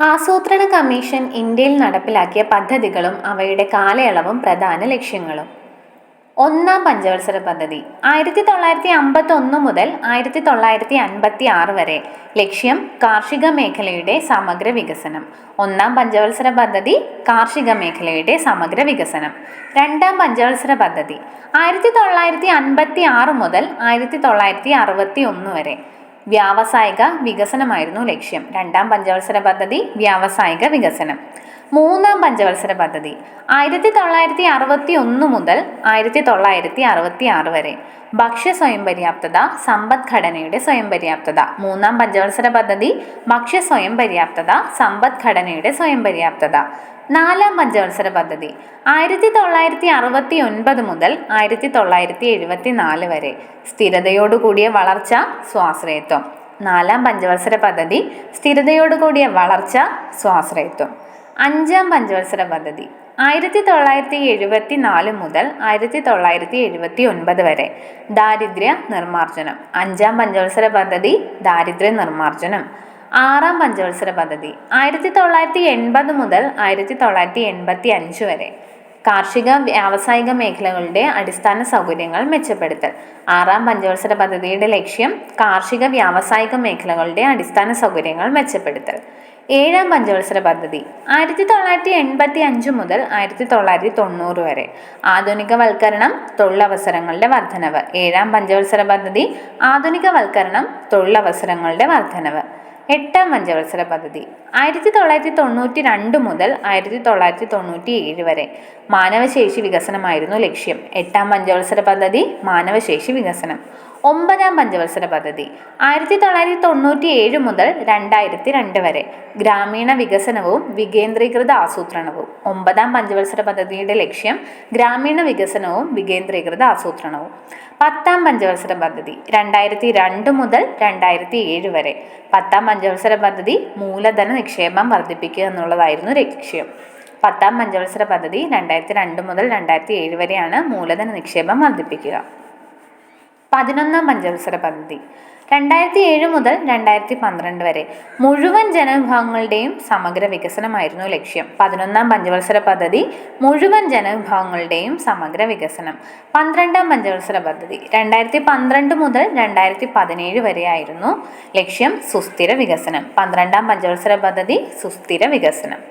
ആസൂത്രണ കമ്മീഷൻ ഇന്ത്യയിൽ നടപ്പിലാക്കിയ പദ്ധതികളും അവയുടെ കാലയളവും പ്രധാന ലക്ഷ്യങ്ങളും. ഒന്നാം പഞ്ചവത്സര പദ്ധതി. ആയിരത്തി തൊള്ളായിരത്തി അമ്പത്തി ഒന്ന് മുതൽ ആയിരത്തി തൊള്ളായിരത്തി അൻപത്തി ആറ് വരെ ലക്ഷ്യം കാർഷിക മേഖലയുടെ സമഗ്ര വികസനം. ഒന്നാം പഞ്ചവത്സര പദ്ധതി കാർഷിക മേഖലയുടെ സമഗ്ര വികസനം. രണ്ടാം പഞ്ചവത്സര പദ്ധതി. ആയിരത്തി തൊള്ളായിരത്തി അൻപത്തി ആറ് മുതൽ ആയിരത്തി തൊള്ളായിരത്തി അറുപത്തി ഒന്ന് വരെ വ്യാവസായിക വികസനമായിരുന്നു ലക്ഷ്യം. രണ്ടാം പഞ്ചവത്സര പദ്ധതി വ്യാവസായിക വികസനം. മൂന്നാം പഞ്ചവത്സര പദ്ധതി. ആയിരത്തി തൊള്ളായിരത്തി അറുപത്തി ഒന്ന് മുതൽ ആയിരത്തി തൊള്ളായിരത്തി അറുപത്തി ആറ് വരെ. ഭക്ഷ്യ സ്വയം പര്യാപ്തത സമ്പദ്ഘടനയുടെ സ്വയം പര്യാപ്തത മൂന്നാം പഞ്ചവത്സര പദ്ധതി ഭക്ഷ്യ സ്വയം പര്യാപ്തത സമ്പദ്ഘടനയുടെ സ്വയം പര്യാപ്തത നാലാം പഞ്ചവത്സര പദ്ധതി. ആയിരത്തി തൊള്ളായിരത്തി അറുപത്തി ഒൻപത് മുതൽ ആയിരത്തി തൊള്ളായിരത്തി എഴുപത്തി നാല് വരെ. സ്ഥിരതയോടുകൂടിയ വളർച്ച സ്വാശ്രയത്വം. നാലാം പഞ്ചവത്സര പദ്ധതി സ്ഥിരതയോടുകൂടിയ വളർച്ച സ്വാശ്രയത്വം. അഞ്ചാം പഞ്ചവത്സര പദ്ധതി. ആയിരത്തി തൊള്ളായിരത്തി എഴുപത്തി നാല് മുതൽ ആയിരത്തി തൊള്ളായിരത്തി എഴുപത്തി ഒൻപത് വരെ. ദാരിദ്ര്യ നിർമ്മാർജനം. അഞ്ചാം പഞ്ചവത്സര പദ്ധതി ദാരിദ്ര്യ നിർമ്മാർജനം. ആറാം പഞ്ചവത്സര പദ്ധതി. ആയിരത്തി തൊള്ളായിരത്തി എൺപത് മുതൽ ആയിരത്തി തൊള്ളായിരത്തി എൺപത്തി അഞ്ച് വരെ. കാർഷിക വ്യാവസായിക മേഖലകളുടെ അടിസ്ഥാന സൗകര്യങ്ങൾ മെച്ചപ്പെടുത്തൽ. ആറാം പഞ്ചവത്സര പദ്ധതിയുടെ ലക്ഷ്യം കാർഷിക വ്യാവസായിക മേഖലകളുടെ അടിസ്ഥാന സൗകര്യങ്ങൾ മെച്ചപ്പെടുത്തൽ. ഏഴാം പഞ്ചവത്സര പദ്ധതി ആയിരത്തി തൊള്ളായിരത്തി എൺപത്തി അഞ്ച് മുതൽ ആയിരത്തി തൊള്ളായിരത്തി തൊണ്ണൂറ് വരെ. ആധുനികവൽക്കരണം തൊഴിലവസരങ്ങളുടെ വർധനവ് ഏഴാം പഞ്ചവത്സര പദ്ധതി ആധുനികവൽക്കരണം തൊഴിലവസരങ്ങളുടെ വർധനവ് എട്ടാം പഞ്ചവത്സര പദ്ധതി. ആയിരത്തി തൊള്ളായിരത്തി തൊണ്ണൂറ്റി രണ്ട് മുതൽ ആയിരത്തി തൊള്ളായിരത്തി തൊണ്ണൂറ്റി ഏഴ് വരെ മാനവശേഷി വികസനമായിരുന്നു ലക്ഷ്യം. എട്ടാം പഞ്ചവത്സര പദ്ധതി മാനവശേഷി വികസനം. ഒമ്പതാം പഞ്ചവത്സര പദ്ധതി. ആയിരത്തി തൊള്ളായിരത്തി തൊണ്ണൂറ്റി ഏഴ് മുതൽ രണ്ടായിരത്തി രണ്ട് വരെ ഗ്രാമീണ വികസനവും വികേന്ദ്രീകൃത ആസൂത്രണവും. ഒമ്പതാം പഞ്ചവത്സര പദ്ധതിയുടെ ലക്ഷ്യം ഗ്രാമീണ വികസനവും വികേന്ദ്രീകൃത ആസൂത്രണവും. പത്താം പഞ്ചവത്സര പദ്ധതി രണ്ടായിരത്തി രണ്ട് മുതൽ രണ്ടായിരത്തി ഏഴ് വരെ. പത്താം പഞ്ചവത്സര പദ്ധതി മൂലധന നിക്ഷേപം വർദ്ധിപ്പിക്കുക എന്നുള്ളതായിരുന്നു ലക്ഷ്യം. പത്താം പഞ്ചവത്സര പദ്ധതി രണ്ടായിരത്തി രണ്ട് മുതൽ രണ്ടായിരത്തി ഏഴ് വരെയാണ് മൂലധന നിക്ഷേപം വർദ്ധിപ്പിക്കുക. പതിനൊന്നാം പഞ്ചവത്സര പദ്ധതി. രണ്ടായിരത്തി ഏഴ് മുതൽ രണ്ടായിരത്തി പന്ത്രണ്ട് വരെ മുഴുവൻ ജനവിഭാഗങ്ങളുടെയും സമഗ്ര വികസനമായിരുന്നു ലക്ഷ്യം. പതിനൊന്നാം പഞ്ചവത്സര പദ്ധതി മുഴുവൻ ജനവിഭാഗങ്ങളുടെയും സമഗ്ര വികസനം. പന്ത്രണ്ടാം പഞ്ചവത്സര പദ്ധതി രണ്ടായിരത്തി പന്ത്രണ്ട് മുതൽ രണ്ടായിരത്തി പതിനേഴ് വരെയായിരുന്നു ലക്ഷ്യം സുസ്ഥിര വികസനം. പന്ത്രണ്ടാം പഞ്ചവത്സര പദ്ധതി സുസ്ഥിര വികസനം.